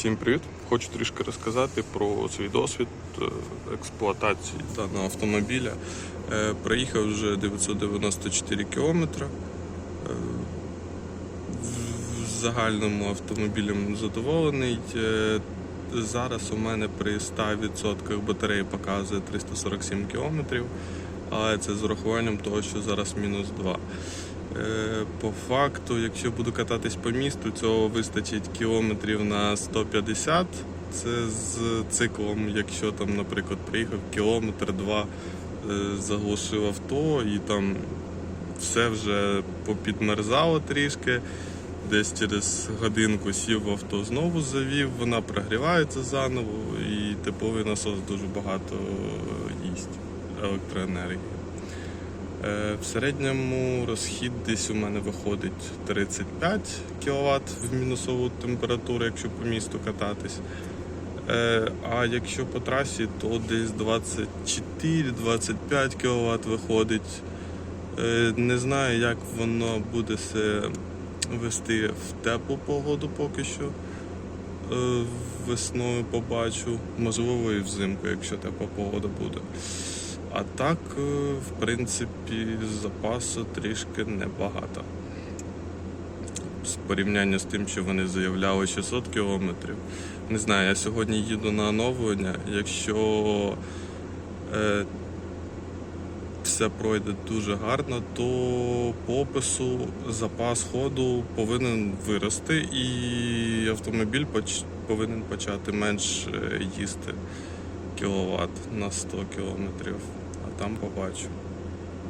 Всім привіт! Хочу трішки розказати про свій досвід е, експлуатації даного автомобіля. Е, Проїхав вже 994 кілометри. Е, В загальному автомобілем задоволений. Зараз у мене при 100% батареї показує 347 кілометрів, але це з урахуванням того, що зараз мінус 2. Е, По факту, якщо буду кататись по місту, цього вистачить кілометрів на 150. Це з циклом, якщо там, наприклад, приїхав кілометр два, е, заглушив авто і там все вже попідмерзало трішки. Десь через годинку сів в авто, знову завів, вона прогрівається заново, і тепловий насос дуже багато їсть електроенергії. Е, В середньому розхід десь у мене виходить 35 кВт в мінусову температуру, якщо по місту кататись. Е, А якщо по трасі, то десь 24-25 кВт виходить. Е, Не знаю, як воно буде се вести в теплу погоду поки що. Весною побачу, можливо, і взимку, якщо тепла погода буде. А так, е, в принципі, запасу трішки небагато. З порівняння з тим, що вони заявляли 600 кілометрів. Не знаю, я сьогодні їду на оновлення. Якщо е, все пройде дуже гарно, то по опису запас ходу повинен вирости і автомобіль поч- повинен почати менш е, їсти кіловат на 100 кілометрів. А там побачу.